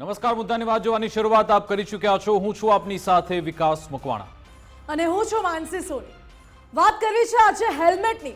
નમસ્કાર, મુદ્દાની વાત જોવાની શરૂઆત આપ કરી ચૂક્યા છો. હું છું આપની સાથે વિકાસ મકવાણા. અને હું છું માનસી સોની. વાત કરવી છે આજે હેલ્મેટની.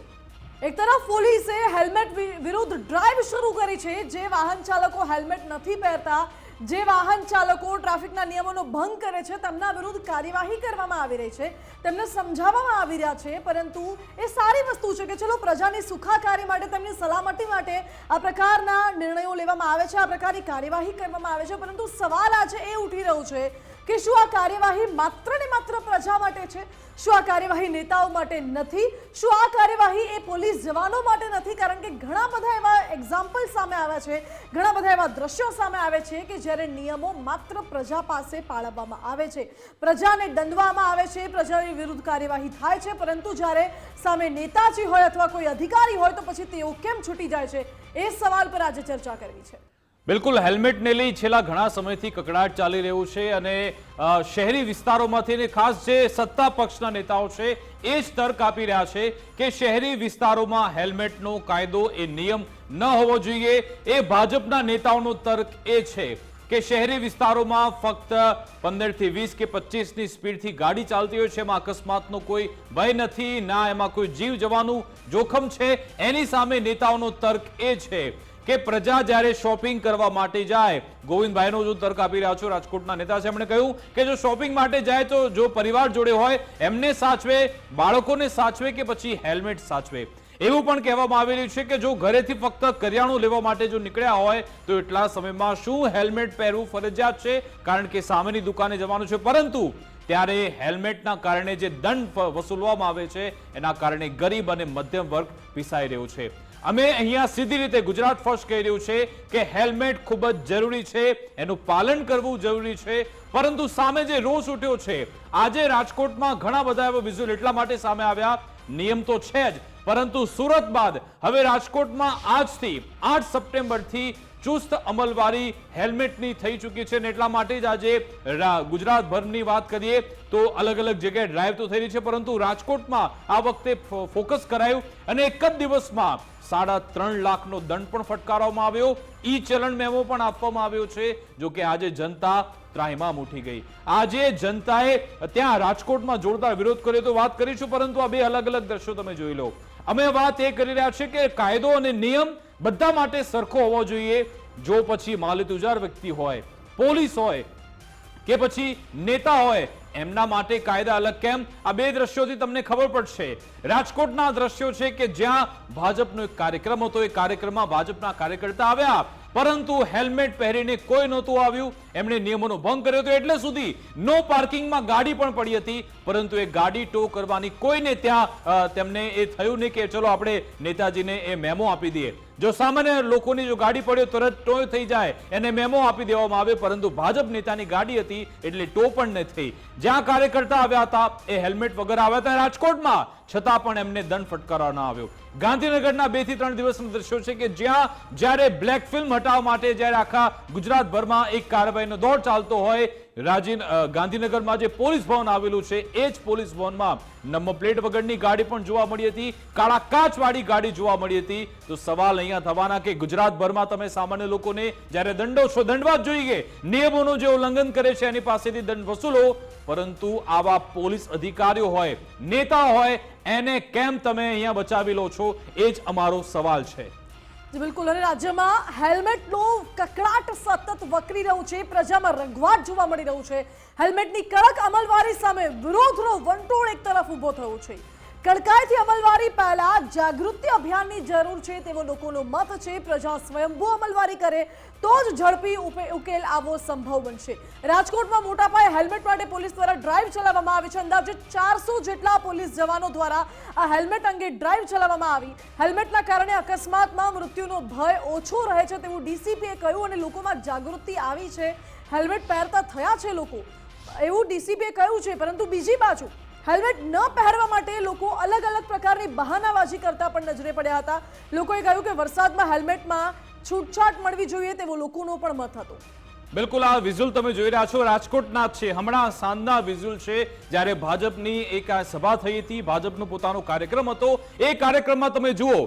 એક તરફ પોલીસે હેલ્મેટ વિરુદ્ધ ડ્રાઈવ શરૂ કરી છે. જે વાહન ચાલકો હેલ્મેટ નથી પહેરતા જે વાહન ચાલકો ટ્રાફિકના નિયમોનો ભંગ કરે છે, તેમના વિરુદ્ધ કાર્યવાહી કરવામાં આવી રહી છે. તેમને સમજાવવામાં આવી રહ્યા છે, પરંતુ એ સારી વસ્તુ છે કે ચલો પ્રજાની સુખાકારી માટે, તેમની સલામતી માટે આ પ્રકારના નિર્ણયો લેવામાં આવે છે, આ પ્રકારની કાર્યવાહી કરવામાં આવે છે, પરંતુ સવાલ આજે એ ઉઠી રહ્યો છે કે શું આ કાર્યવાહી માત્ર ને માત્ર પ્રજા માટે છે? શું આ કાર્યવાહી નેતાઓ માટે નથી? શું આ કાર્યવાહી એ પોલીસ જવાનો માટે નથી? કારણ કે ઘણા બધા એવા એક્ઝામ્પલ સામે આવ્યા છે. ઘણા બધા એવા દ્રશ્યો સામે આવે છે કે જ્યારે નિયમો માત્ર પ્રજા પાસે પાળવવામાં આવે છે. પ્રજાને દંડવામાં આવે છે, પ્રજાની વિરુદ્ધ કાર્યવાહી થાય છે. પરંતુ જ્યારે સામે નેતાજી હોય અથવા કોઈ અધિકારી હોય તો પછી તેઓ કેમ છૂટી જાય છે? એ સવાલ પર આજે ચર્ચા કરવી છે. બિલકુલ હેલ્મેટને લઈ છેલ્લા ઘણા સમયથી કકડાટ ચાલી રહ્યું છે અને શહેરી વિસ્તારોમાંથી ને ખાસ જે સત્તા પક્ષના નેતાઓ છે, એ જ તર્ક આપી રહ્યા છે કે શહેરી વિસ્તારોમાં હેલ્મેટનો કાયદો એ નિયમ ન હોવો જોઈએ. એ ભાજપના નેતાઓનો તર્ક એ છે કે શહેરી વિસ્તારોમાં ફક્ત પંદરથી વીસ કે પચીસની સ્પીડથી ગાડી ચાલતી હોય છે, એમાં અકસ્માતનો કોઈ ભય નથી, ના એમાં કોઈ જીવ જવાનું જોખમ છે. એની સામે નેતાઓનો તર્ક એ છે કે પ્રજા જ્યારે શોપિંગ કરવા માટે જાય, ગોવિંદભાઈનો જો તર્ક આપી રહ્યા છો રાજકોટના નેતા છે. એમણે કહ્યું કે જો શોપિંગ માટે જાય તો જો પરિવાર જોડે હોય, એમને સાચવે, બાળકોને સાચવે કે પછી હેલ્મેટ સાચવે? એવું પણ કહેવામાં આવી રહ્યું છે કે જો ઘરેથી ફક્ત કરિયાણું લેવા માટે જો નીકળ્યા હોય, તો એટલા સમયમાં શું હેલ્મેટ પહેરવું ફરજિયાત છે? કારણ કે સામેની દુકાને જવાનું છે. પરંતુ ત્યારે હેલ્મેટના કારણે જે દંડ વસૂલવામાં આવે છે, એના કારણે ગરીબ અને મધ્યમ વર્ગ પીસાઈ રહ્યો છે. અમે અહીંયા સીધી રીતે ગુજરાત ફર્સ્ટ કહી રહ્યું છે કે હેલ્મેટ ખૂબ જ જરૂરી છે, એનું પાલન કરવું જરૂરી છે. પરંતુ સામે જે રોષ ઉઠ્યો છે, આજે રાજકોટમાં ઘણા બધા એવા વિઝ્યુઅલ એટલા માટે સામે આવ્યા. નિયમ તો છે જ, પરંતુ સુરત બાદ હવે રાજકોટમાં આજથી આઠ સપ્ટેમ્બરથી ચુસ્ત અમલવારી હેલ્મેટની થઈ ચૂકી છે અને એટલા માટે જ આજે ગુજરાતભરની વાત કરીએ તો અલગ અલગ જગ્યાએ ડ્રાઈવ તો થઈ રહી છે, પરંતુ રાજકોટમાં આ વખતે ફોકસ કરાયું અને એક જ દિવસમાં સાડા ત્રણ લાખનો દંડ પણ ફટકારવામાં આવ્યો. ઈ ચલણ મેમો પણ આપવામાં આવ્યો છે, જો કે આજે જનતા ત્રાહિમામ ઉઠી ગઈ. આજે જનતાએ ત્યાં રાજકોટમાં જોરદાર વિરોધ કર્યો તો વાત કરીશું, પરંતુ આ બે અલગ અલગ દ્રશ્યો તમે જોઈ લો. અમે વાત એ કરી રહ્યા છીએ કે કાયદો અને નિયમ બધા માટે સરખો હોવો જોઈએ. જો પછી માલિતુજાર વ્યક્તિ હોય, પોલીસ હોય કે પછી નેતા હોય, એમના માટે કાયદા અલગ કેમ? આ બે દ્રશ્યોથી તમને ખબર પડશે. રાજકોટના દ્રશ્યો છે કે જ્યાં ભાજપનો એક કાર્યક્રમ હતો. એ કાર્યક્રમમાં ભાજપના કાર્યકર્તા આવ્યા. પરંતુ હેલ્મેટ પહેરીને કોઈ નહોતું આવ્યું. એમણે નિયમોનો ભંગ કર્યો હતો એટલે સુધી નો પાર્કિંગમાં ગાડી પણ પડી હતી. પરંતુ એ ગાડી ટો કરવાની કોઈને ત્યાં તેમને એ થયું નહીં કે ચલો આપણે નેતાજીને એ મેમો આપી દઈએ. જો સામાન્ય લોકોની જો ગાડી પડ્યો તરત ટો થઈ જાય, એને મેમો આપી દેવામાં આવે, પરંતુ ભાજપ નેતાની ગાડી હતી એટલે ટો પણ ન થઈ. જ્યાં કાર્યકર્તા આવ્યા હતા, એ હેલ્મેટ વગર આવ્યા હતા. રાજકોટમાં છતાં પણ એમને દંડ ફટકારવામાં આવ્યો. ગાંધીનગરના બેથી ત્રણ દિવસના દ્રશ્યો છે કે જ્યાં જ્યારે બ્લેક ફિલ્મ હટાવવા માટે જ્યારે આખા ગુજરાતભરમાં એક કાર્યવાહીનો દોર ચાલતો હોય રાજીન ગાંધીનગરમાં જે પોલીસ ભવન આવેલું છે, એ જ પોલીસ ભવનમાં નંબર પ્લેટ વગરની ગાડી પણ જોવા મળી હતી, કાળા કાચવાળી ગાડી જોવા મળી હતી. તો સવાલ અહીંયા થવાના કે ગુજરાતભરમાં તમે સામાન્ય લોકોને જ્યારે દંડો છો દંડવા જ જોઈએ નિયમોનું જે ઉલ્લંઘન કરે છે, એની પાસેથી દંડ વસૂલો. પરંતુ આવા પોલીસ અધિકારીઓ હોય, નેતા હોય, એને કેમ તમે અહીંયા બચાવી લો છો? એ જ અમારો સવાલ છે. બિલકુલ. અને રાજ્યમાં હેલ્મેટનો કકડાટ સતત વકરી રહ્યું છે. પ્રજામાં રંગવાટ જોવા મળી રહ્યું છે. હેલ્મેટની કડક અમલવારી સામે વિરોધનો વંટોળ એક તરફ ઊભો થયો છે. કડકાઈથી અમલવારી પહેલા જાગૃતિ અભિયાનની જરૂર છે તેવો લોકોનો મત છે. પ્રજા સ્વયંભૂ અમલવારી કરે તો જ ઝડપી ઉકેલ આવવો સંભવ બનશે. રાજકોટમાં મોટા પાયે હેલ્મેટ માટે પોલીસ દ્વારા ડ્રાઈવ ચલાવવામાં આવી છે. અંદાજે ચારસો જેટલા પોલીસ જવાનો દ્વારા આ હેલ્મેટ અંગે ડ્રાઈવ ચલાવવામાં આવી. હેલ્મેટના કારણે અકસ્માતમાં મૃત્યુનો ભય ઓછો રહે છે તેવું ડીસીપીએ કહ્યું અને લોકોમાં જાગૃતિ આવી છે. હેલ્મેટ પહેરતા થયા છે લોકો. એવું ડીસીપીએ કહ્યું છે. પરંતુ બીજી બાજુ હેલ્મેટ ન પહેરવા માટે લોકો અલગ અલગ પ્રકારની બહાનાબાજી કરતા પણ નજરે પડ્યા હતા. લોકોએ કહ્યું કે વરસાદમાં હેલ્મેટમાં છૂટછાટ મળવી જોઈએ તેવો લોકોનો પણ મત હતો. બિલકુલ, આ વિઝ્યુઅલ તમે જોઈ રહ્યા છો. રાજકોટના જ છે. હમણાં સાંજના વિઝ્યુઅલ છે, જ્યારે ભાજપની એક સભા થઈ હતી. ભાજપનો પોતાનો કાર્યક્રમ હતો. એ કાર્યક્રમમાં તમે જુઓ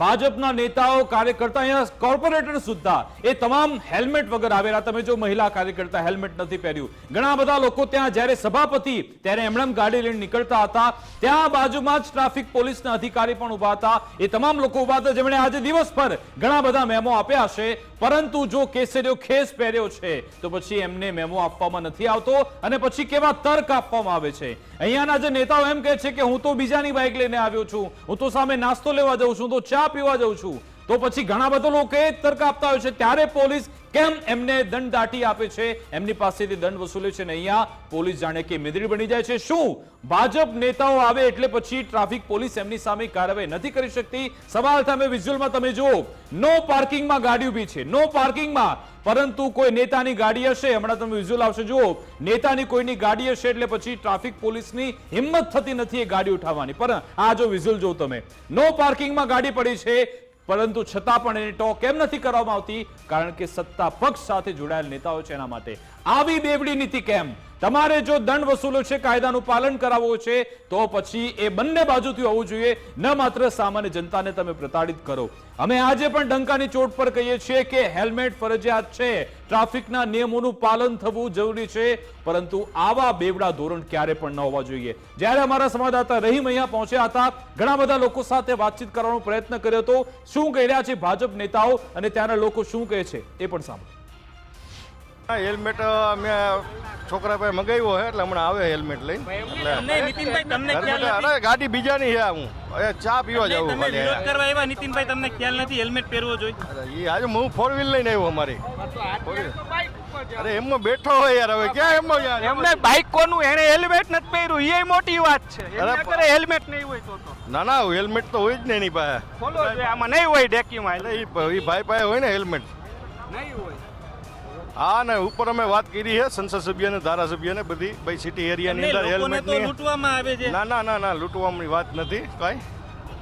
ભાજપના નેતાઓ, કાર્યકર્તા અહીંયા કોર્પોરેટર સુદ્ધા. એ તમામ હેલ્મેટ વગર આવેલા. તમે જો મહિલા કાર્યકર્તા હેલ્મેટ નથી પહેર્યું. ઘણા બધા લોકો ત્યાં જ્યારે સભાપતિ, ત્યારે એમણે ગાડી લઈને નીકળતા હતા. ત્યાં બાજુમાં જ ટ્રાફિક પોલીસના અધિકારી પણ ઊભા હતા. એ તમામ લોકો ઊભા હતા. જેમણે આજે દિવસ પર ઘણા બધા મેમો આપ્યા છે પરંતુ જો કેસરીયો ખેસ પહેર્યો છે, તો પછી એમને મેમો આપવામાં નથી આવતો અને પછી કેવા તર્ક આપવામાં આવે છે? અહીંયાના જે નેતાઓ એમ કહે છે કે હું તો બીજાની બાઇક લઈને આવ્યો છું. હું તો સામે નાસ્તો લેવા જાઉં છું. તો ચા પીવા જાઉં છું. તો પછી ઘણા બધા લોકો તર્ક આપતા હોય છે, ત્યારે પોલીસ કેમ એમને દંડ દાટી આપે છે? એમની પાસેથી દંડ વસૂલે છે ને અહીંયા પોલીસ જાણે કે મેદરી બની જાય છે. શું ભાજપ નેતાઓ આવે એટલે પછી ટ્રાફિક પોલીસ એમની સામે કાર્યવાહી નથી કરી શકતી? સવાલ તમે વિઝ્યુઅલમાં તમે જુઓ. નો પાર્કિંગમાં ગાડી ઊભી છે. નો પાર્કિંગમાં. પરંતુ કોઈ નેતાની ગાડી હશે. હમણાં તમે વિઝ્યુઅલ આવશે, જુઓ. નેતાની કોઈની ગાડી હશે એટલે પછી ટ્રાફિક પોલીસની હિંમત થતી નથી એ ગાડી ઉઠાવવાની. પણ આ જો વિઝ્યુઅલ જો તમે. નો પાર્કિંગમાં ગાડી પડી છે. પરંતુ છતાં પણ એની ટોક કેમ નથી કરવામાં આવતી, કારણ કે સત્તા પક્ષ સાથે જોડાયેલ નેતાઓ છે એના માટે આવી બેવડી નીતિ કેમ? તમારે જો દંડ વસૂલો છે, કાયદાનું પાલન કરાવવું છે, તો પછી એ બંને બાજુથી હોવું જોઈએ. ન માત્ર સામાન્ય જનતાને તમે પ્રતાડિત કરો. અમે આજે પણ ડંકાની ચોટ પર કહીએ છીએ કે હેલ્મેટ ફરજિયાત છે. ટ્રાફિકના નિયમોનું પાલન થવું જરૂરી છે, પરંતુ આવા બેવડા ધોરણ ક્યારે પણ ન હોવા જોઈએ. જ્યારે અમારા સંવાદદાતા રહીમ અહીંયા પહોંચ્યા હતા, ઘણા બધા લોકો સાથે વાતચીત કરવાનો પ્રયત્ન કર્યો હતો. શું કહી રહ્યા છે ભાજપ નેતાઓ અને ત્યાંના લોકો શું કહે છે, એ પણ સાંભળો. હેલ્મેટ મેં છોકરા પાસે મગાવ્યો છે એટલે હમણાં આવે હેલ્મેટ લઈને. અરે ગાડી બીજાની છે હું અરે ચા પીવા નહીં, ખાલી વિરોધ કરવા એવા નીતિનભાઈ તમને ખ્યાલ નથી હેલ્મેટ પહેરવો જોઈએ. એ આજે હું ફોર વ્હીલ લઈને આવ્યો અમારી. અરે એમમાં બેઠો હોય યાર હવે ક્યાં એમમાં યાર? એમને બાઇક કોનું? એને હેલ્મેટ નથી પહેર્યું એ મોટી વાત છે. અરે હેલ્મેટ નહીં હોય તો તો. ના ના હેલ્મેટ તો હોય જ ને એની પાસે. આમાં નહીં હોય ડેકીમાં એટલે એ ભાઈ પાસે હોય ને હેલ્મેટ. નહીં હોય. હા ને ઉપર અમે વાત કરી છે સંસદ સભ્યને ધારાસભ્યને બધી ભાઈ સિટી એરિયાની અંદર લોકોને હેલ્મેટની. લૂંટવામાં આવે છે. ના ના ના ના લૂંટવાની વાત નથી કાંઈ.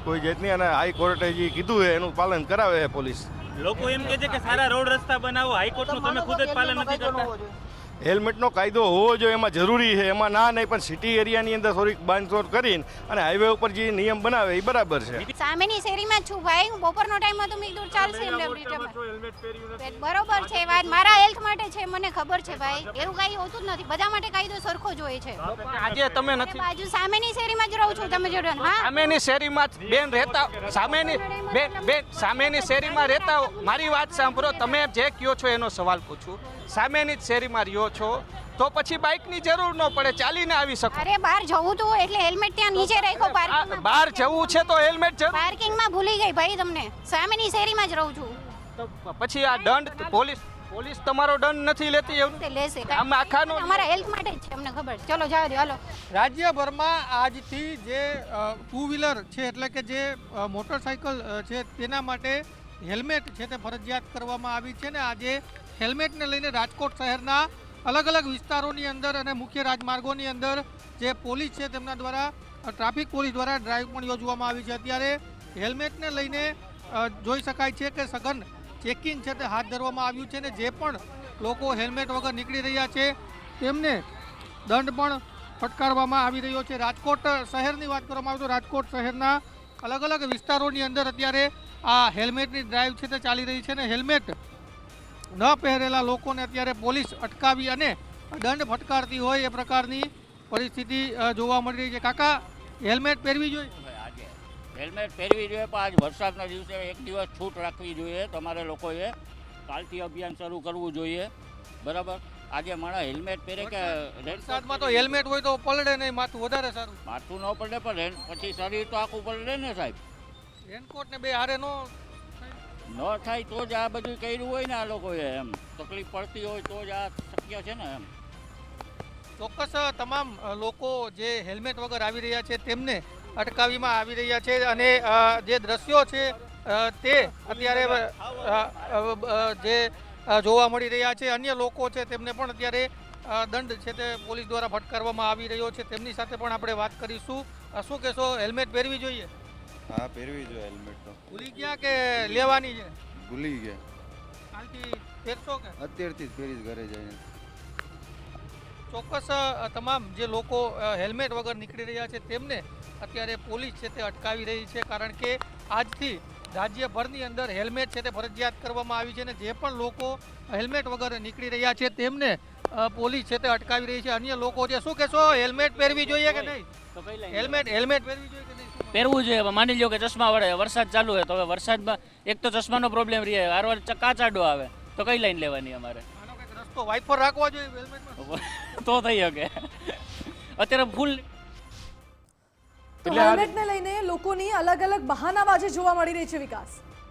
કોઈ જાતની અને હાઈકોર્ટે જે કીધું છે એનું પાલન કરાવે છે પોલીસ. લોકો એમ કે છે કે સારા રોડ રસ્તા બનાવો હાઈકોર્ટનું તમે ખુદ જ પાલન નથી કરતા. હેલ્મેટનો કાયદો હોવો જોઈએ એમાં જરૂરી છે. એમાં ના નહીં પણ સિટી એરિયાની અંદર થોડીક બાંધછોડ કરીને અને હાઈવે ઉપર જે નિયમ બનાવે એ બરાબર છે. સામેની શેરીમાં જ છું ભાઈ. હું બપોરનો ટાઈમ હતો મેં કીધું ચાલશે એમને બરોબર છે વાત મારા હેલ્થ માટે છે મને ખબર છે ભાઈ. એવું કાંઈ હોતું જ નથી. બધા માટે કાયદો સરખો જ હોય છે આજે તમે નથી. બાજુ સામેની શેરીમાં જ રહું છું તમે જોડે. હા? સામેની શેરીમાં જ બેન રહેતા સામેની બેન બેન સામેની શેરીમાં રહેતા મારી વાત સાંભળો. તમે જે કયો છો એનો સવાલ પૂછું. સામેની જ શેરીમાં રહ્યો છો તો પછી બાઇકની જરૂર ન પડે ચાલીને આવી શકો. અરે બહાર જવું તો એટલે હેલ્મેટ ત્યાં નીચે રાખો પાર્કિંગમાં. બહાર જવું છે તો હેલ્મેટ જરૂર? પાર્કિંગમાં ભૂલી ગઈ ભાઈ તમને. સામેની શેરીમાં જ રહું છું. તો પછી આ દંડ પોલીસ પોલીસ તમારો દંડ નથી લેતી એવું લેશે આમ આખાનો અમારા હેલ્થ માટે જ છે અમને ખબર. છે ચલો જાવ દો હાલો. રાજ્યભરમાં આજથી જે ટુ વ્હીલર છે એટલે કે જે મોટરસાયકલ છે તેના માટે હેલ્મેટ છે તે ફરજિયાત કરવામાં આવી છે ને આજે હેલ્મેટને લઈને રાજકોટ શહેરના અલગ અલગ વિસ્તારોની અંદર અને મુખ્ય રાજમાર્ગોની અંદર જે પોલીસ છે તેમના દ્વારા ટ્રાફિક પોલીસ દ્વારા ડ્રાઈવ પણ યોજવામાં આવી છે. અત્યારે હેલ્મેટને લઈને જોઈ શકાય છે કે સઘન ચેકિંગ છે તે હાથ ધરવામાં આવ્યું છે ને જે પણ લોકો હેલ્મેટ વગર નીકળી રહ્યા છે તેમને દંડ પણ ફટકારવામાં આવી રહ્યો છે. રાજકોટ શહેરની વાત કરવામાં આવે તો રાજકોટ શહેરના અલગ અલગ વિસ્તારોની અંદર અત્યારે આ હેલ્મેટની ડ્રાઈવ છે તે ચાલી રહી છે અને હેલ્મેટ ન પહેરેલા લોકોને અત્યારે પોલીસ અટકાવી અને દંડ ફટકારતી હોય એ પ્રકારની પરિસ્થિતિ જોવા મળી રહી છે. કાકા હેલ્મેટ પહેરવી જોઈએ? આજે હેલ્મેટ પહેરવી જોઈએ પણ આજ વરસાદના દિવસે એક દિવસ છૂટ રાખવી જોઈએ તમારે લોકોએ. કાલથી અભિયાન શરૂ કરવું જોઈએ. બરાબર? આજે માણસ હેલ્મેટ પહેરે કે વરસાદમાં તો હેલ્મેટ હોય તો પલડે નહીં માથું વધારે સારું. માથું ન પલડે પણ પછી શરીર તો આખું પલડે ને સાહેબ. રેનકોટ ને બે હારે નો ન થાય તો જ આ બધું કર્યું હોય ને આ લોકોએ એમ. તકલીફ પડતી હોય તો જ આ શક્ય છે ને એમ. ચોક્કસ તમામ લોકો જે હેલ્મેટ વગર આવી રહ્યા છે તેમને અટકાવીમાં આવી રહ્યા છે અને જે દ્રશ્યો છે તે અત્યારે જે જોવા મળી રહ્યા છે, અન્ય લોકો છે તેમને પણ અત્યારે દંડ છે તે પોલીસ દ્વારા ફટકારવામાં આવી રહ્યો છે. તેમની સાથે પણ આપણે વાત કરીશું. શું કહેશો? હેલ્મેટ પહેરવી જોઈએ? હા પહેરવી જોઈએ હેલ્મેટ તો. ભૂલી ગયા કે લેવાની છે? ભૂલી ગયા. કાલથી પહેરશો કે? અત્યારથી જ પહેરી ઘરે જઈને. ચોક્કસ તમામ જે લોકો હેલ્મેટ વગર નીકળી રહ્યા છે તેમને અત્યારે પોલીસ છે તે અટકાવી રહી છે કારણ કે આજથી રાજ્યભરની અંદર હેલ્મેટ છે તે ફરજિયાત કરવામાં આવી છે અને જે પણ લોકો હેલ્મેટ વગર નીકળી રહ્યા છે તેમને પોલીસ છે તે અટકાવી રહી છે. અન્ય લોકો છે શું કહેશો? હેલ્મેટ પહેરવી જોઈએ કે નહીં? હેલ્મેટ હેલ્મેટ પહેરવી જોઈએ પહેરવું જોઈએ. માની લો કે ચશ્મા વડે વરસાદ ચાલુ હોય તો હવે વરસાદમાં એક તો ચશ્માનો પ્રોબ્લેમ રહે. વાર વાર કાચાડો આવે. તો કઈ લાઈન લેવાની અમારે? રસ્તો વાઇપર રાખવો જોઈએ તો થઈ શકે. અત્યારે ફૂલ એટલે આ- હેલ્મેટને લઈને લોકોની અલગ અલગ બહાનાબાજી જોવા મળી રહી છે વિકાસ.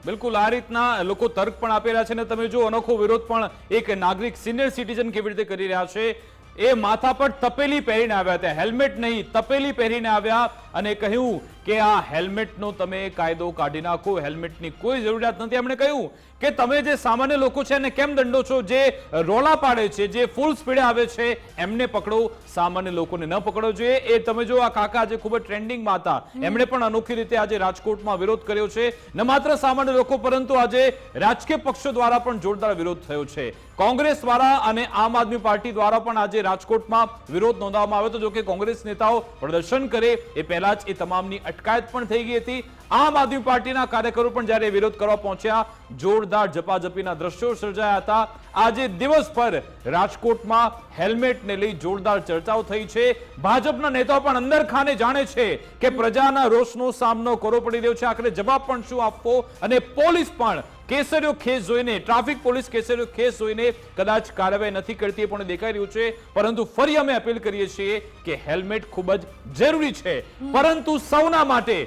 બિલકુલ આ રીતના લોકો તર્ક પણ આપેલા છે ને તમે જો અનોખો વિરોધ પણ એક નાગરિક સિનિયર સિટીઝન કેવી રીતે કરી રહ્યા છે? એ માથા પર તપેલી પહેરીને આવ્યા હતા. હેલ્મેટ નહીં તપેલી પહેરીને આવ્યા અને કહ્યું કે આ હેલ્મેટનો તમે કાયદો કાઢી નાખો હેલ્મેટની કોઈ જરૂરિયાત નથી. એમણે કહ્યું કે તમે જે સામાન્ય લોકો છે એને કેમ દંડો છો જે રોલા પાડે છે જે ફૂલ સ્પીડે આવે છે એમને પકડો. સામાન્ય લોકોને ન પકડો જોઈએ. એ તમે જો આ કાકા આજે ખૂબ જ ટ્રેન્ડિંગમાં હતા. એમણે પણ અનોખી રીતે આજે રાજકોટમાં વિરોધ કર્યો છે. ન માત્ર સામાન્ય લોકો પરંતુ આજે રાજકીય પક્ષો દ્વારા પણ જોરદાર વિરોધ થયો છે. કોંગ્રેસ દ્વારા અને આમ આદમી પાર્ટી દ્વારા પણ આજે રાજકોટમાં વિરોધ નોંધવામાં આવ્યો હતો. જો કે કોંગ્રેસ નેતાઓ પ્રદર્શન કરે એ પહેલા જ એ તમામની અટકાયત પણ થઈ ગઈ હતી. આમ આદમી પાર્ટીના કાર્યકરો પણ જ્યારે વિરોધ કરવા પહોંચ્યા, જોરદાર ઝપાઝપીના દ્રશ્યો સર્જાયા હતા. આજે દિવસભર રાજકોટમાં હેલ્મેટને લઈ જોરદાર ચર્ચાઓ થઈ છે. ભાજપના નેતાઓ પણ અંદર ખાને જાણે છે કે પ્રજાના રોષનો સામનો કરવો પડી રહ્યો છે. આખરે જવાબ પણ શું આપવો અને પોલીસ પણ કેસરીયો ખેસ જોઈને ટ્રાફિક પોલીસ કેસરીયો ખેસ જોઈને કદાચ કાર્યવાહી નથી કરતી પણ દેખાઈ રહ્યું છે. પરંતુ ફરી અમે અપીલ કરીએ છીએ કે હેલ્મેટ ખૂબ જ જરૂરી છે. પરંતુ સૌના માટે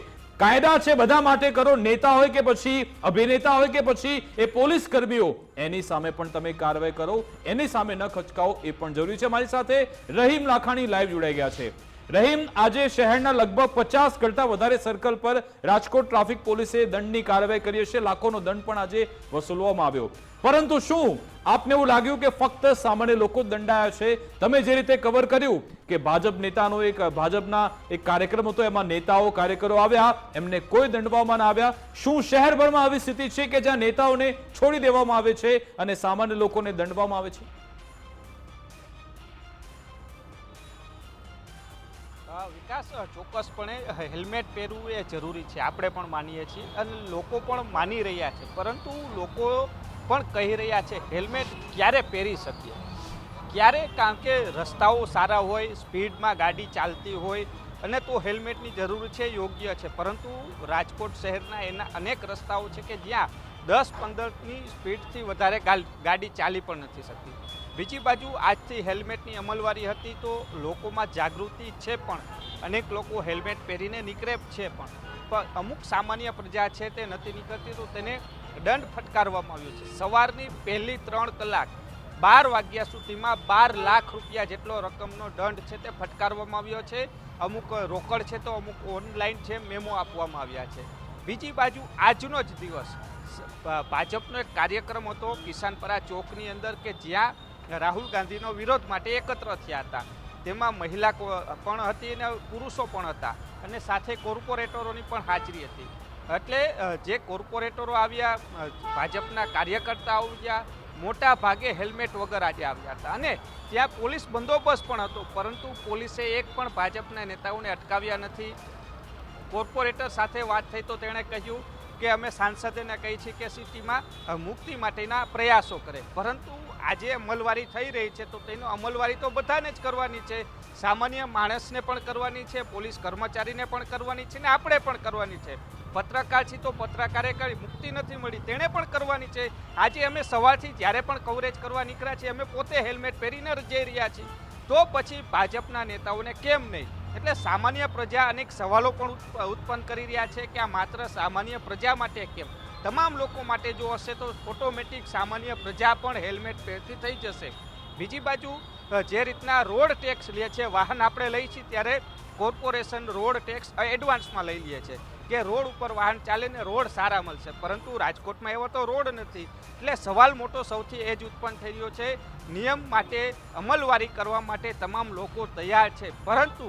કાયદા છે બધા માટે કરો નેતા હોય કે પછી અભિનેતા હોય કે પછી એ પોલીસ કર્મીઓ એની સામે પણ તમે કાર્યવાહી કરો એની સામે ન ખચકાઓ એ પણ જરૂરી છે. મારી સાથે રહીમ લાખાણી લાઈવ જોડાઈ ગયા છે. રહીમ આજે શહેરના લગભગ પચાસ કરતા વધારે સર્કલ પર રાજકોટ ટ્રાફિક પોલીસે દંડની કાર્યવાહી કરી હશે. લાખોનો દંડ પણ આજે વસૂલવામાં આવ્યો. પરંતુ શું આપને એવું લાગ્યું કે ફક્ત સામાન્ય લોકો દંડાયા છે? તમે જે રીતે કવર કર્યું કે ભાજપ નેતાનો એક, ભાજપના એક કાર્યક્રમ હતો, એમાં નેતાઓ, કાર્યકરો આવ્યા, એમને કોઈ દંડવામાં ના આવ્યા. શું શહેરભરમાં આવી સ્થિતિ છે કે જ્યાં નેતાઓને છોડી દેવામાં આવે છે અને સામાન્ય લોકોને દંડવામાં આવે છે? વિકાસ ચોક્કસપણે હેલ્મેટ પહેરવું એ જરૂરી છે, આપણે પણ માનીએ છીએ અને લોકો પણ માની રહ્યા છે. પરંતુ લોકો પણ કહી રહ્યા છે, હેલ્મેટ ક્યારે પહેરી શકીએ? ક્યારે? કારણ કે રસ્તાઓ સારા હોય, સ્પીડમાં ગાડી ચાલતી હોય અને તો હેલ્મેટની જરૂર છે, યોગ્ય છે. પરંતુ રાજકોટ શહેરના એના અનેક રસ્તાઓ છે કે જ્યાં દસ પંદરની સ્પીડથી વધારે ગાડી ચાલી પણ નથી શકતી. બીજી બાજુ આજથી હેલ્મેટની અમલવારી હતી તો લોકોમાં જાગૃતિ છે પણ. અનેક લોકો હેલ્મેટ પહેરીને નીકળે છે પણ. અમુક સામાન્ય પ્રજા છે તે નથી નીકળતી તો તેને દંડ ફટકારવામાં આવ્યો છે. સવારની પહેલી ત્રણ કલાક બાર વાગ્યા સુધીમાં બાર લાખ રૂપિયા જેટલો રકમનો દંડ છે તે ફટકારવામાં આવ્યો છે. અમુક રોકડ છે તો અમુક ઓનલાઈન છે મેમો આપવામાં આવ્યા છે. બીજી બાજુ આજનો જ દિવસ. ભાજપનો એક કાર્યક્રમ હતો કિસાનપરા ચોકની અંદર કે જ્યાં રાહુલ ગાંધીનો વિરોધ માટે એકત્ર થયા હતા. તેમાં મહિલા પણ હતી અને પુરુષો પણ હતા અને સાથે કોર્પોરેટરોની પણ હાજરી હતી. એટલે જે કોર્પોરેટરો આવ્યા ભાજપના કાર્યકર્તાઓ આવ્યા, મોટા ભાગે હેલ્મેટ વગર આજે આવ્યા હતા. અને ત્યાં પોલીસ બંદોબસ્ત પણ હતો, પરંતુ પોલીસે એક પણ ભાજપના નેતાઓને અટકાવ્યા નથી. કોર્પોરેટર સાથે વાત થઈ તો તેણે કહ્યું કે અમે સાંસદને કહી છીએ કે સિટીમાં મુક્તિ માટેના પ્રયાસો કરે. પરંતુ આજે અમલવારી થઈ રહી છે, તો તેનો અમલવારી તો બધાને જ કરવાની છે. સામાન્ય માણસને પણ કરવાની છે, પોલીસ કર્મચારીને પણ કરવાની છે ને આપણે પણ કરવાની છે. પત્રકાર છે તો પત્રકારે કરી મુક્તિ નથી મળી, તેણે પણ કરવાની છે. આજે અમે સવારથી જ્યારે પણ કવરેજ કરવા નીકળ્યા છીએ, અમે પોતે હેલ્મેટ પહેરીને જઈ રહ્યા છીએ. તો પછી ભાજપના નેતાઓને કેમ નહીં? એટલે સામાન્ય પ્રજા અનેક સવાલો પણ ઉત્પન્ન કરી રહ્યા છે કે આ માત્ર સામાન્ય પ્રજા માટે કેમ? તમામ લોકો માટે જો હશે તો ઓટોમેટિક સામાન્ય પ્રજા પણ હેલ્મેટ પહેરતી થઈ જશે. બીજી બાજુ જે રીતના રોડ ટેક્સ લે છે, વાહન આપણે લઈ છીએ ત્યારે કોર્પોરેશન રોડ ટેક્સ એડવાન્સમાં લઈ લે છે કે રોડ ઉપર વાહન ચાલે ને રોડ સારા મળશે. પરંતુ રાજકોટમાં એવો તો રોડ નથી. એટલે સવાલ મોટો સૌથી એ જ ઉત્પન્ન થઈ રહ્યો છે. નિયમ માટે અમલવારી કરવા માટે તમામ લોકો તૈયાર છે. પરંતુ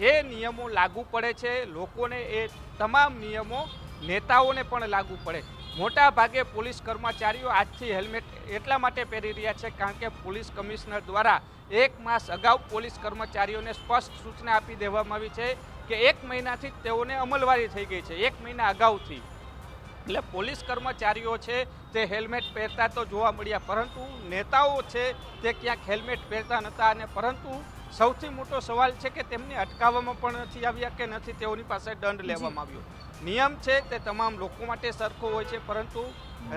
જે નિયમો લાગુ પડે છે, લોકોને એ તમામ નિયમો નેતાઓને પણ લાગુ પડે. મોટા ભાગે પોલીસ કર્મચારીઓ આજથી હેલ્મેટ એટલા માટે પહેરી રહ્યા છે કારણ કે પોલીસ કમિશનર દ્વારા એક માસ અગાઉ પોલીસ કર્મચારીઓને સ્પષ્ટ સૂચના આપી દેવામાં આવી છે કે એક મહિનાથી તેઓને અમલવારી થઈ ગઈ છે, એક મહિના અગાઉથી. એટલે પોલીસ કર્મચારીઓ છે તે હેલ્મેટ પહેરતા તો જોવા મળ્યા, પરંતુ નેતાઓ છે તે ક્યાંક હેલ્મેટ પહેરતા નહોતા અને પરંતુ સૌથી મોટો સવાલ છે કે તેમને અટકાવવામાં પણ નથી આવ્યા કે નથી તેઓની પાસે દંડ લેવામાં આવ્યો? નિયમ છે તે તમામ લોકો માટે સરખો હોય છે પરંતુ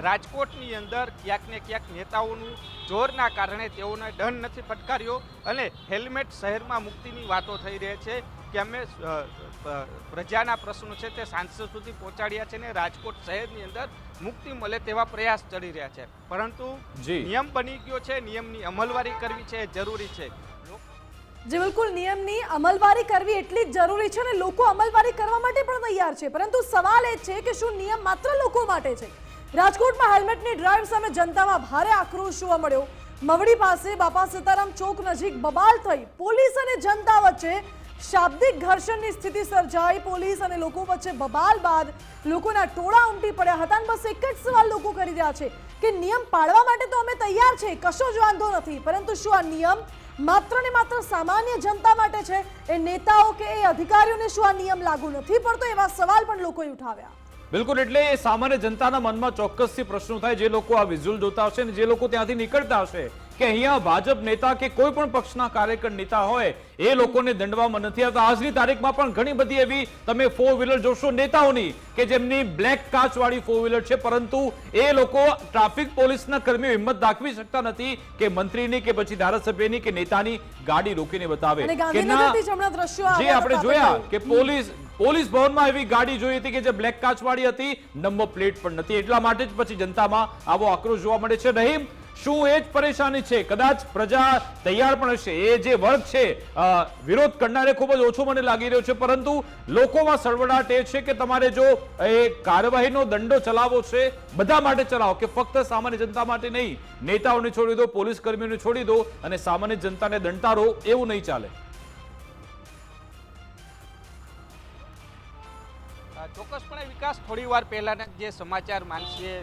રાજકોટની અંદર ક્યાંક ને ક્યાંક નેતાઓનું જોરના કારણે તેઓને દંડ નથી ફટકાર્યો અને હેલ્મેટ શહેરમાં મુક્તિની વાતો થઈ રહી છે કે અમે પ્રજાના પ્રશ્નો છે તે સાંસદ સુધી પહોંચાડ્યા છે ને રાજકોટ શહેરની અંદર મુક્તિ મળે તેવા પ્રયાસ ચડી રહ્યા છે. પરંતુ જી. નિયમ બની ગયો છે નિયમની અમલવારી કરવી છે એ જરૂરી છે. જે બિલકુલ નિયમની અમલવારી કરવી એટલી જ જરૂરી છે અને લોકો અમલવારી કરવા માટે પણ તૈયાર છે. પરંતુ સવાલ એ છે કે શું નિયમ માત્ર લોકો માટે છે? રાજકોટમાં હેલ્મેટની ડ્રાઈવ સામે જનતામાં ભારે આક્રોશ જોવા મળ્યો. મવડી પાસે બાપા સીતારામ ચોક નજીક બબાલ થઈ પોલીસ અને જનતા વચ્ચે શાબ્દિક ઘર્ષણની સ્થિતિ સર્જાઈ. પોલીસ અને લોકો વચ્ચે બબાલ બાદ લોકોના ટોળા ઉમટી પડ્યા હતા અને બસ એક જ સવાલ લોકો કરી રહ્યા છે કે નિયમ પાળવા માટે તો અમે તૈયાર છે. કશો જ વાંધો નથી. પરંતુ શું આ નિયમ માત્ર ને માત્ર સામાન્ય જનતા માટે છે. એ નેતાઓ કે એ અધિકારીઓને શું આ નિયમ લાગુ નથી પડતો એવા સવાલ પણ લોકોએ ઉઠાવ્યા. બિલકુલ, એટલે સામાન્ય જનતાના મનમાં ચોક્કસથી પ્રશ્નો થાય. જે લોકો આ વિઝ્યુઅલ જોતા હશે ને જે લોકો ત્યાંથી નીકળતા હશે કે અહીંયા ભાજપ નેતા કે કોઈ પણ પક્ષના કાર્યકર નેતા હોય એ લોકોને દંડવામાં નથી આવતા. આજની તારીખમાં પણ ઘણી બધી એવી તમે ફોર વ્હીલર જોશો નેતાઓની કે જેમની બ્લેક કાચવાળી ફોર વ્હીલર છે પરંતુ એ લોકો ટ્રાફિક પોલીસના કર્મીઓ હિંમત દાખવી શકતા નથી કે મંત્રીની કે પછી ધારાસભ્યની કે નેતાની ગાડી રોકીને બતાવે. કે ના જ આપણે જોયા કે પોલીસ પોલીસ ભવનમાં એવી ગાડી જોઈ હતી કે જે બ્લેક કાચવાળી હતી નંબર પ્લેટ પણ નથી. એટલા માટે જ પછી જનતામાં આવો આક્રોશ જોવા મળે છે. રહીમ શું એ જ પરેશાની છે? કદાચ પ્રજા તૈયાર પણ હશે. એ જે વર્ગ છે વિરોધ કરનારે ખૂબ જ ઓછો મને લાગી રહ્યો છે. પરંતુ લોકોમાં સળવડાટ એ છે કે તમારે જો એ કાર્યવાહીનો દંડો ચલાવવો છે, બધા માટે ચલાવો કે ફક્ત સામાન્ય જનતા માટે નહીં. નેતાઓને છોડી દો પોલીસ કર્મીઓને છોડી દો અને સામાન્ય જનતાને દંટારો એવું નહીં ચાલે. ચોક્કસપણે વિકાસ થોડી વાર પહેલાના જે સમાચાર માનસીએ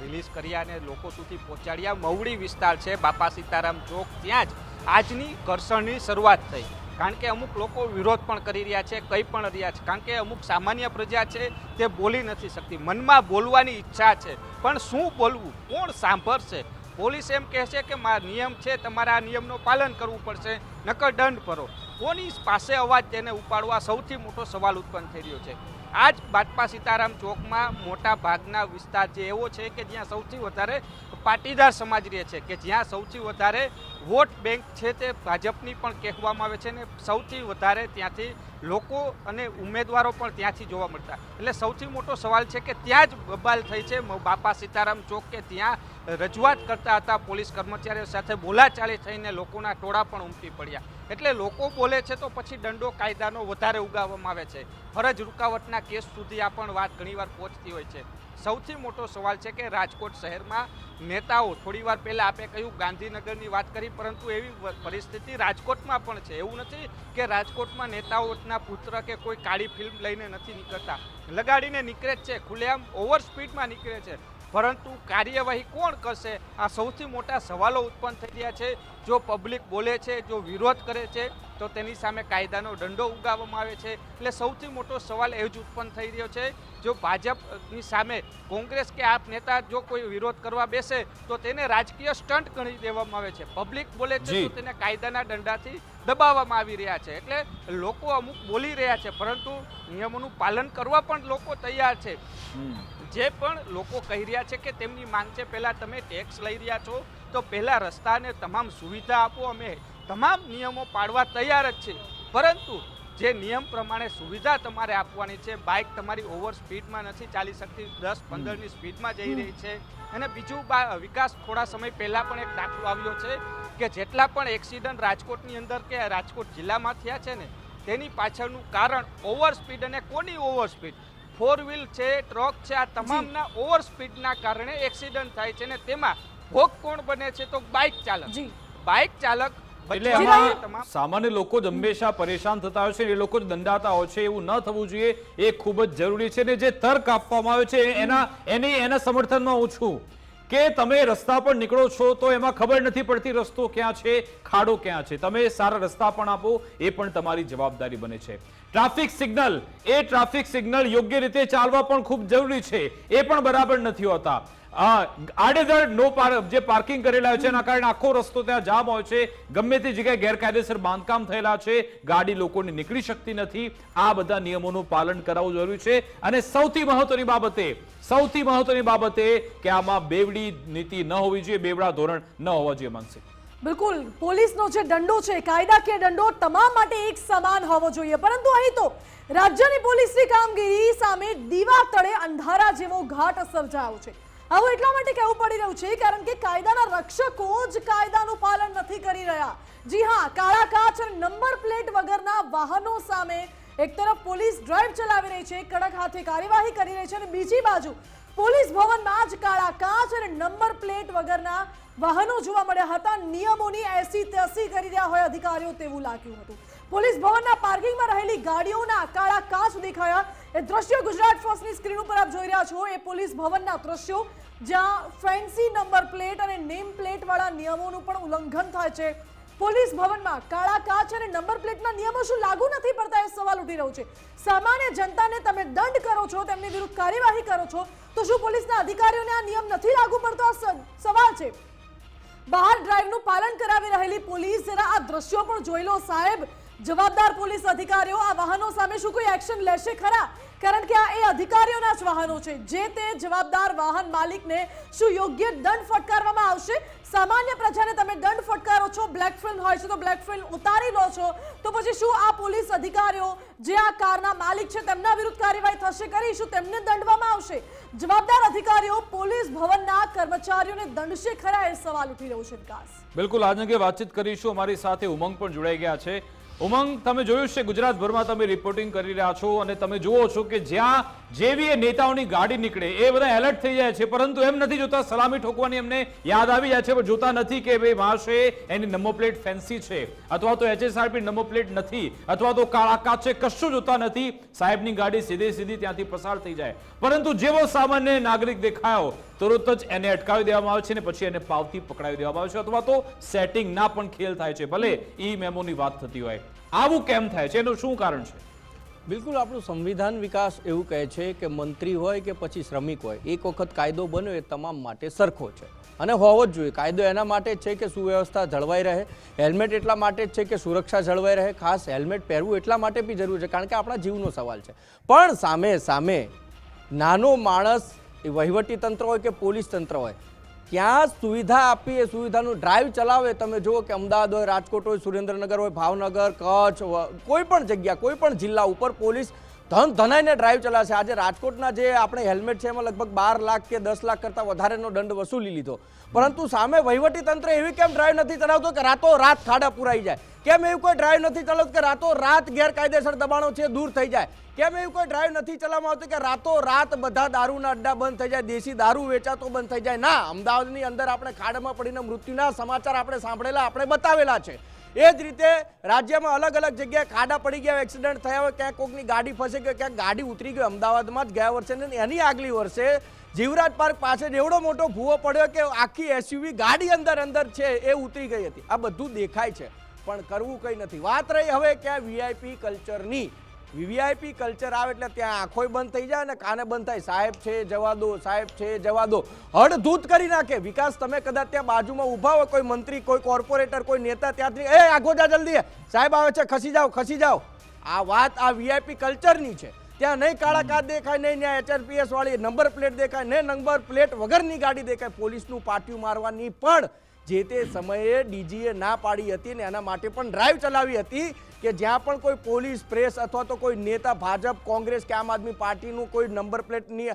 રિલીઝ કર્યા અને લોકો સુધી પહોંચાડ્યા મવડી વિસ્તાર છે, બાપા સીતારામ ચોક, ત્યાં જ આજની ઘર્ષણની શરૂઆત થઈ. કારણ કે અમુક લોકો વિરોધ પણ કરી રહ્યા છે, કંઈ પણ રહ્યા છે. કારણ કે અમુક સામાન્ય પ્રજા છે, તે બોલી નથી શકતી. મનમાં બોલવાની ઈચ્છા છે, પણ શું બોલવું? કોણ સાંભળશે? પોલીસ એમ કહે છે કે મારા નિયમ છે, તમારા આ નિયમનું પાલન કરવું પડશે, નકર દંડ ભરો. કોની પાસે અવાજ તેને ઉપાડવા સૌથી મોટો સવાલ ઉત્પન્ન થઈ રહ્યો છે? આજ બાટપા સીતારામ ચોકમાં મોટા ભાગના વિસ્તાર જે એવો છે કે જ્યાં સૌથી વધારે પાટીદાર સમાજ રહે છે, કે જ્યાં સૌથી વધારે વોટ બેંક છે તે ભાજપની પણ કહેવામાં આવે છે ને સૌથી વધારે ત્યાંથી લોકો અને ઉમેદવારો પણ ત્યાંથી જોવા મળતા. એટલે સૌથી મોટો સવાલ છે કે ત્યાં જ બબાલ થઈ છે બાપા સીતારામ ચોક કે ત્યાં રજૂઆત કરતા હતા પોલીસ કર્મચારીઓ સાથે બોલાચાલી થઈને લોકોના ટોળા પણ ઉમટી પડ્યા. એટલે લોકો બોલે છે તો પછી દંડો કાયદાનો વધારે ઉગાવવામાં આવે છે. ફરજ રૂકાવટના કેસ સુધી આ પણ વાત ઘણીવાર પહોંચતી હોય છે. સૌથી મોટો સવાલ છે કે રાજકોટ શહેરમાં નેતાઓ થોડી વાર પહેલા આપે કહ્યું ગાંધીનગરની વાત કરી, પરંતુ એવી પરિસ્થિતિ રાજકોટમાં પણ છે. એવું નથી કે રાજકોટમાં નેતાઓના પુત્ર કે કોઈ કાળી ફિલ્મ લઈને નથી નીકળતા. લગાડીને નીકળે જ છે. ખુલ્લેઆમ ઓવર સ્પીડમાં નીકળે છે. પરંતુ કાર્યવાહી કોણ કરશે? આ સૌથી મોટા સવાલો ઉત્પન્ન થઈ રહ્યા છે. જો પબ્લિક બોલે છે, જો વિરોધ કરે છે તો તેની સામે કાયદાનો દંડો ઉગાવવામાં આવે છે. એટલે સૌથી મોટો સવાલ એ જ ઉત્પન્ન થઈ રહ્યો છે. જો ભાજપની સામે કોંગ્રેસ કે આપ નેતા જો કોઈ વિરોધ કરવા બેસે તો તેને રાજકીય સ્ટન્ટ ગણી દેવામાં આવે છે. પબ્લિક બોલે છે તો તેને કાયદાના દંડાથી દબાવવામાં આવી રહ્યા છે. એટલે લોકો અમુક બોલી રહ્યા છે પરંતુ નિયમોનું પાલન કરવા પણ લોકો તૈયાર છે. જે પણ લોકો કહી રહ્યા છે કે તેમની માંગ છે પહેલાં તમે ટેક્સ લઈ રહ્યા છો તો પહેલાં રસ્તાને તમામ સુવિધા આપો અમે તમામ નિયમો પાડવા તૈયાર જ છે. પરંતુ જે નિયમ પ્રમાણે સુવિધા તમારે આપવાની છે બાઇક તમારી ઓવર સ્પીડમાં નથી ચાલી શકતી દસ પંદરની સ્પીડમાં જઈ રહી છે. અને બીજું બા- વિકાસ થોડા સમય પહેલાં પણ એક દાખલો આવ્યો છે કે જેટલા પણ એક્સિડન્ટ રાજકોટની અંદર કે રાજકોટ જિલ્લામાં થયા છે ને તેની પાછળનું કારણ ઓવર સ્પીડ અને કોની ઓવર સ્પીડ? ફોર વ્હીલ છે ટ્રક છે આ તમામના ઓવર સ્પીડના કારણે એક્સિડન્ટ થાય છે ને તેમાં ભોગ કોણ બને છે તો બાઇક ચાલક. બાઇક ચાલક એટલે આમાં સામાન્ય લોકો જ હંમેશા પરેશાન થતા હોય છે એ લોકો જ દંડાતા હોય છે એવું ન થવું જોઈએ. એ ખૂબ જ જરૂરી છે ને જે તર્ક આપવામાં આવે છે એના એની એના સમર્થનમાં હું છું. કે તમે રસ્તા પર નીકળો છો તો એમાં ખબર નથી પડતી રસ્તો ક્યાં છે ખાડો ક્યાં છે. તમે સારા રસ્તા પણ આપો એ પણ તમારી જવાબદારી બને છે. ટ્રાફિક સિગ્નલ એ ટ્રાફિક સિગ્નલ યોગ્ય રીતે ચાલવા પણ ખૂબ જરૂરી છે. એ પણ બરાબર નથી હોતા. આડેધડ નો જે પાર્કિંગ કરેલા છે, એના કારણે આખો રસ્તો ત્યાં જામ હોય છે. ગમે તે જગ્યાએ ગેરકાયદેસર બાંધકામ થયેલા છે. ગાડી લોકોની નીકળી શકતી નથી. આ બધા નિયમોનું પાલન કરાવવું જરૂરી છે. અને સૌથી મહત્વની બાબતે સૌથી મહત્વની બાબતે કે આમાં બેવડી નીતિ ન હોવી જોઈએ, બેવડા ધોરણ ન હોવા જોઈએ માનસિક બિલકુલ. પોલીસનો જે દંડો છે, કાયદાકીય દંડો તમામ માટે એક સમાન હોવો જોઈએ. પરંતુ અહીં તો રાજ્યની પોલીસની કામગીરી સામે દીવા તળે અંધારા જેવો ઘાટ સર્જાયો છે. આવું એટલા માટે કહેવું પડી રહ્યું છે, કારણ કે કાયદાના રક્ષકો જ કાયદાનું પાલન નથી કરી રહ્યા. જી હા, કાળા કાચ અને નંબર પ્લેટ વગરના વાહનો સામે એક તરફ પોલીસ ડ્રાઈવ ચલાવી રહી છે, કડક હાથે કાર્યવાહી કરી રહી છે અને બીજી બાજુ પોલીસ ભવનમાં જ કાળા કાચ અને નંબર પ્લેટ વગરના વાહનો જોવા મળ્યા હતા. નિયમોની એસી તેસી કરી રહ્યા હોય અધિકારીઓ તેવું લાગ્યું હતું. પોલીસ ભવનના પાર્કિંગમાં રહેલી ગાડીઓના કાળા કાચ દેખાયા. એ દ્રશ્યો ગુજરાત ફર્સ્ટની સ્ક્રીન ઉપર આપ જોઈ રહ્યા છો. એ પોલીસ ભવનના દ્રશ્યો જ્યાં ફેન્સી નંબર પ્લેટ અને નેમ પ્લેટ વાળા નિયમોનું પણ ઉલ્લંઘન થાય છે. પોલીસ ભવનમાં કાળા કાચ અને નંબર પ્લેટના નિયમો શું લાગુ નથી પડતા એ સવાલ ઉઠી રહ્યો છે. સામાન્ય જનતાને તમે દંડ કરો છો, તેમની વિરુદ્ધ કાર્યવાહી કરો છો, તો શું પોલીસના અધિકારીઓને આ નિયમ નથી લાગુ પડતો? આ સવાલ છે. બહાર ડ્રાઈવનું પાલન કરાવી રહેલી પોલીસ જરા આ દ્રશ્યો પણ જોઈ લો સાહેબ. જવાબદાર પોલીસ અધિકારીઓ આ વાહનો સામે શું કોઈ એક્શન લેશે ખરા? કારણ કે આ એ અધિકારીઓના જ વાહનો છે. જે તે જવાબદાર વાહન માલિકને શું યોગ્ય દંડ ફટકારવામાં આવશે. સામાન્ય પ્રજાને તમે દંડ ફટકારો છો, બ્લેક ફિલ્મ હોય છે તો બ્લેક ફિલ્મ ઉતારી લો છો. તો પછી શું આ પોલીસ અધિકારીઓ જે આ કારના માલિક છે તેમના વિરુદ્ધ કાર્યવાહી થશે કરી? શું તેમને દંડવામાં આવશે? જવાબદાર અધિકારીઓ પોલીસ ભવનના કર્મચારીઓને દંડશે ખરા એ સવાલ ઉઠી રહ્યો છે વિકાસ. બિલકુલ. આજે વાતચીત કરીશું. અમારી સાથે ઉમંગ પણ જોડાઈ ગયા છે. ઉમંગ, તમે જોયું છે ગુજરાતભરમાં તમે રિપોર્ટિંગ કરી રહ્યા છો અને તમે જુઓ છો કે જ્યાં જેવી એ નેતાઓની ગાડી નીકળે, એ બધા એલર્ટ થઈ જાય છે. પરંતુ એમ નથી જોતા, સલામી ઠોકવાની એમને યાદ આવી જાય છે, પણ જોતા નથી કે ભાઈ માશે એની નંબર પ્લેટ ફેન્સી છે. અથવા તો એચએસઆરપી નંબર પ્લેટ નથી. અથવા તો કાળા કાચ છે કશું જોતા નથી. સાહેબની ગાડી સીધે સીધી ત્યાંથી પસાર થઈ જાય. પરંતુ જેવો સામાન્ય નાગરિક દેખાયો, તરત જ એને અટકાવી દેવામાં આવે છે ને પછી એને પાવથી પકડાવી દેવામાં આવે છે અથવા તો સેટિંગ ના પણ ખેલ થાય છે, ભલે ઈ મેમોની વાત થતી હોય. આવું કેમ થાય છે? એનું શું કારણ છે? બિલકુલ, આપણું સંવિધાન વિકાસ એવું કહે છે કે મંત્રી હોય કે પછી શ્રમિક હોય, એક વખત કાયદો બન્યો એ તમામ માટે સરખો છે. અને હોવો જ જોઈએ, કાયદો એના માટે જ છે કે સુવ્યવસ્થા જળવાઈ રહે, હેલ્મેટ એટલા માટે જ છે કે સુરક્ષા જળવાઈ રહે, ખાસ હેલ્મેટ પહેરવું એટલા માટે બી જરૂરી છે, કારણ કે આપણા જીવનો સવાલ છે. પણ સામે સામે નાનો માણસ એ વહીવટી તંત્ર હોય કે પોલીસ તંત્ર હોય ત્યાં સુવિધા આપી એ સુવિધાનું ડ્રાઈવ ચલાવે? તમે જુઓ કે અમદાવાદ હોય, રાજકોટ હોય, સુરેન્દ્રનગર હોય, ભાવનગર, કચ્છ કોઈ પણ જગ્યા, કોઈ પણ જિલ્લા ઉપર પોલીસ ધન ધનાઈને ડ્રાઈવ ચલાવશે. આજે રાજકોટના જે આપણે હેલ્મેટ છે એમાં લગભગ બાર લાખ કે દસ લાખ કરતાં વધારેનો દંડ વસૂલી લીધો. પરંતુ સામે વહીવટી તંત્ર એવી કેમ ડ્રાઈવ નથી ચલાવતો કે રાતો રાત ખાડા પુરાઈ જાય? કેમ એવું કોઈ ડ્રાઈવ નથી ચલાવતું કે રાતો રાત ગેરકાયદેસર દબાણો છે, દૂર થઈ જાય? કેમ એવું કોઈ ડ્રાઈવ નથી ચલાવવામાં આવતું કે રાતો રાત બધા દારૂના અડ્ડા બંધ થઈ જાય, દેશી દારૂ વેચાતો બંધ થઈ જાય? ના, અમદાવાદની અંદર આપણે ખાડામાં પડીને મૃત્યુના સમાચાર આપણે સાંભળેલા, આપણે બતાવેલા છે. એ જ રીતે રાજ્યમાં અલગ અલગ જગ્યાએ ખાડા પડી ગયા એક્સિડન્ટ થયા હોય, ક્યાંક કોઈકની ગાડી ફસી ગઈ, ક્યાંક ગાડી ઉતરી ગઈ, અમદાવાદમાં જ ગયા વર્ષે. ને એની આગલી વર્ષે જીવરાજ પાર્ક પાસે એવડો મોટો ભૂવો પડ્યો કે આખી એસયુવી ગાડી અંદર અંદર છે એ ઉતરી ગઈ હતી. આ બધું દેખાય છે, પણ કરવું કંઈ નથી. વાત રહી હવે ક્યાં વીઆઈપી કલ્ચરની વીવીઆઈપી કલ્ચર આવે એટલે ત્યાં આંખોય બંધ થઈ જાય અને કાને બંધ થાય? સાહેબ છે જવા દો સાહેબ છે જવા દો હળધૂત કરી નાખે. વિકાસ તમે કદાચ ત્યાં બાજુમાં ઊભા હોય, કોઈ મંત્રી, કોઈ કોર્પોરેટર, કોઈ નેતા ત્યાંથી એ આગો જા જલ્દી. સાહેબ આવે છે, ખસી જાઓ ખસી જાઓ. આ વાત આ વીઆઈપી કલ્ચરની છે. ત્યાં નહીં કાળા કાચ દેખાય, નહીં ત્યાં એચઆરપીએસ વાળી નંબર પ્લેટ દેખાય નહીં નંબર પ્લેટ વગરની ગાડી દેખાય. પોલીસનું પાટિયું મારવાની પણ જે તે સમયે ડીજીએ ના પાડી હતી ને એના માટે પણ ડ્રાઈવ ચલાવી હતી કે જ્યાં પણ કોઈ પોલીસ, પ્રેસ અથવા તો કોઈ નેતા, ભાજપ, કોંગ્રેસ કે આમ આદમી પાર્ટીનું કોઈ નંબર પ્લેટની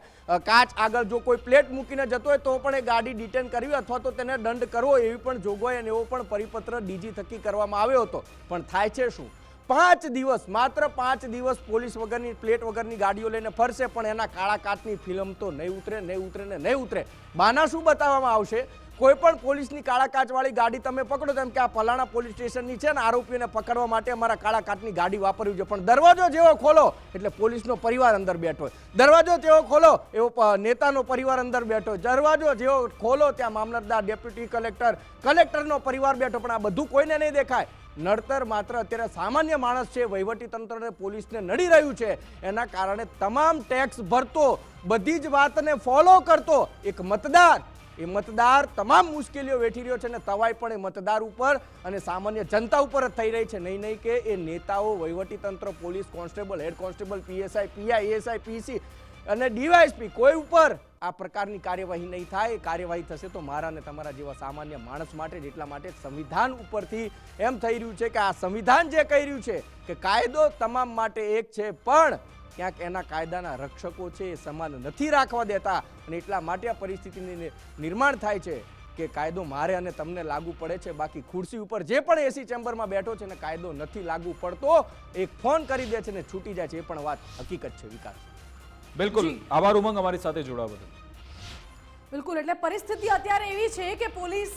કાચ આગળ જો કોઈ પ્લેટ મૂકીને જતો હોય તો પણ એ ગાડી ડિટેન કરવી અથવા તો તેને દંડ કરવો એવી પણ જોગવાઈ અને એવો પણ પરિપત્ર ડીજી થકી કરવામાં આવ્યો હતો. પણ થાય છે શું? પાંચ દિવસ, માત્ર પાંચ દિવસ પોલીસ વગરની પ્લેટ વગરની ગાડીઓ લઈને ફરશે, પણ એના કાળા કાચની ફિલ્મ તો નહીં ઉતરે નહીં ઉતરે ને નહીં ઉતરે. બાના શું બતાવવામાં આવશે? કોઈ પણ પોલીસની કાળા કાચવાળી ગાડી તમે પકડો તેમ કે આ ફલાણા પોલીસ સ્ટેશનની છે ને આરોપીઓને પકડવા માટે અમારા કાળા કાચની ગાડી વાપરવી છે પણ દરવાજો જેવો ખોલો એટલે પોલીસનો પરિવાર અંદર બેઠો દરવાજો જેવો ખોલો એવો નેતાનો પરિવાર અંદર બેઠો દરવાજો જેવો ખોલો ત્યાં મામલતદાર, ડેપ્યુટી કલેક્ટર, કલેક્ટરનો પરિવાર બેઠો પણ આ બધું કોઈને નહીં દેખાય. નડતર માત્ર અત્યારે સામાન્ય માણસ છે, વહીવટી તંત્રને પોલીસને નડી રહ્યું છે. એના કારણે તમામ ટેક્સ ભરતો, બધી જ વાતને ફોલો કરતો એક મતદાર એ મતદાર તમામ મુશ્કેલીઓ વેઠી રહ્યો છે અને તવાઈ પણ એ મતદાર ઉપર અને સામાન્ય જનતા ઉપર જ થઈ રહી છે. નહીં નહીં કે એ નેતાઓ વહીવટીતંત્ર police constable, head constable, PSI, PI ASI PC અને ડીવાયએસપી કોઈ ઉપર આ પ્રકારની કાર્યવાહી નહીં થાય. કાર્યવાહી થશે તો મારા અને તમારા જેવા સામાન્ય માણસ માટે, જેટલા માટે સંવિધાન ઉપરથી એમ થઈ રહ્યું છે કે આ સંવિધાન જે કહી રહ્યું છે કે કાયદો તમામ માટે એક છે, પણ ક્યાંક એના કાયદાના રક્ષકો છે એ સમાન નથી રાખવા દેતા અને એટલા માટે આ પરિસ્થિતિની નિર્માણ થાય છે કે કાયદો મારે અને તમને લાગુ પડે છે. બાકી ખુરશી ઉપર જે પણ એસી ચેમ્બરમાં બેઠો છે ને કાયદો નથી લાગુ પડતો એક ફોન કરી દે છે ને છૂટી જાય છે. એ પણ વાત હકીકત છે વિકાસ બિલકુલ. આભાર ઉમંગ અમારી સાથે જોડાવા બદલ. બિલકુલ. એટલે પરિસ્થિતિ અત્યારે એવી છે કે પોલીસ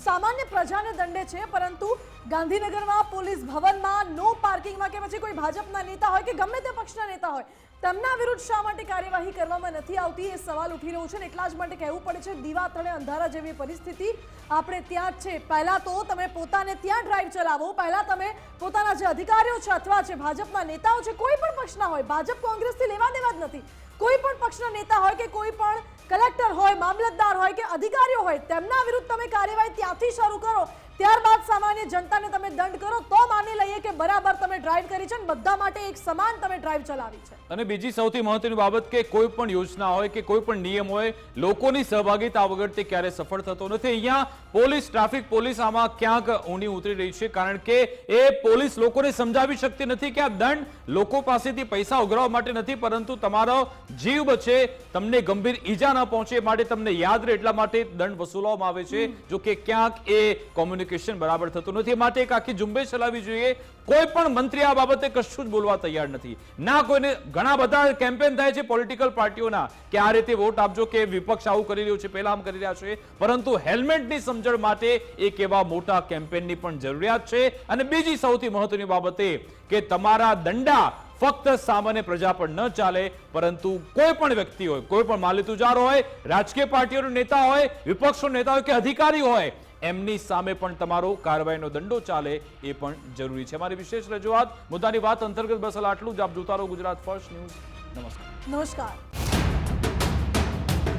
સામાન્ય પ્રજાને દંડે છે પરંતુ ગાંધીનગરમાં પોલીસ ભવનમાં નો પાર્કિંગમાં કે પછી કોઈ ભાજપના નેતા હોય કે ગમે તે પક્ષના નેતા હોય, તેમના વિરુદ્ધ શા માટે કાર્યવાહી કરવામાં નથી આવતી એ સવાલ ઉઠી રહ્યો છે ને એટલા જ માટે કહેવું પડે છે, દીવા તળે અંધારા જેવી પરિસ્થિતિ આપણે ત્યાં જ છે. પહેલાં તો તમે પોતાને ત્યાં ડ્રાઈવ ચલાવો. પહેલાં તમે પોતાના જે અધિકારીઓ છે અથવા જે ભાજપના નેતાઓ છે, કોઈ પણ પક્ષના હોય, ભાજપ કોંગ્રેસથી લેવા દેવા જ નથી. કોઈ પણ પક્ષના નેતા હોય કે કોઈ પણ કલેક્ટર હોય, મામલતદાર હોય કે અધિકારીઓ હોય, તેમના વિરુદ્ધ તમે કાર્યવાહી ત્યાંથી શરૂ કરો. ત્યારબાદ સામાન્ય જનતાને તમે દંડ કરો તો માની લઈએ કે બરાબર તમે ડ્રાઈવ કરી છે અને બધા માટે એક સમાન તમે ડ્રાઈવ ચલાવી છે. અને બીજી સૌથી મહત્વની બાબત કે કોઈ પણ યોજના હોય કે કોઈ પણ નિયમ હોય લોકોની સહભાગીતા વગર તે ક્યારે સફળ થતો નથી. અહીંયા પોલીસ ટ્રાફિક પોલીસ આમાં ક્યાંક ઊંડી ઉતરી રહી છે કારણ કે એ પોલીસ લોકોને સમજાવી શકતી નથી કે આ દંડ લોકો પાસેથી પૈસા ઉઘરાવવા માટે નથી પરંતુ તમારો જીવ બચે તમને ગંભીર ઈજા ન પહોંચે માટે તમને યાદ રહે એટલા માટે દંડ વસૂલવામાં આવે છે જો કે ક્યાંક એ કોમ્યુનિકેશન બરાબર થતું નથી. માટે એક આખી ઝુંબેશ ચલાવવી જોઈએ. કોઈ પણ મંત્રી આ બાબતે કશું જ બોલવા તૈયાર નથી. ના કોઈને, ઘણા બધા કેમ્પેન થાય છે પોલિટિકલ પાર્ટીઓના, કે આ રીતે વોટ આપજો કે વિપક્ષ આવું કરી રહ્યું છે, પહેલા આમ કરી રહ્યા છે. પરંતુ હેલ્મેટની સમજણ માટે એક એવા મોટા કેમ્પેનની પણ જરૂરિયાત છે. અને બીજી સૌથી મહત્વની બાબતે કે તમારા દંડા ફક્ત સામાન્ય પ્રજા પર ન ચાલે, પરંતુ કોઈ પણ વ્યક્તિ હોય, કોઈ પણ માલી તુજાર હોય, રાજકીય પાર્ટીઓનો નેતા હોય, વિપક્ષનો નેતા હોય કે અધિકારી હોય એમની સામે પણ તમારો કાર્યવાહીનો દંડો ચાલે એ પણ જરૂરી છે. મારી વિશેષ રજૂઆત, મુદ્દાની વાત અંતર્ગત બસ આટલું જ. આપ જોતા રહો ગુજરાત ફર્સ્ટ ન્યૂઝ. નમસ્કાર. નમસ્કાર.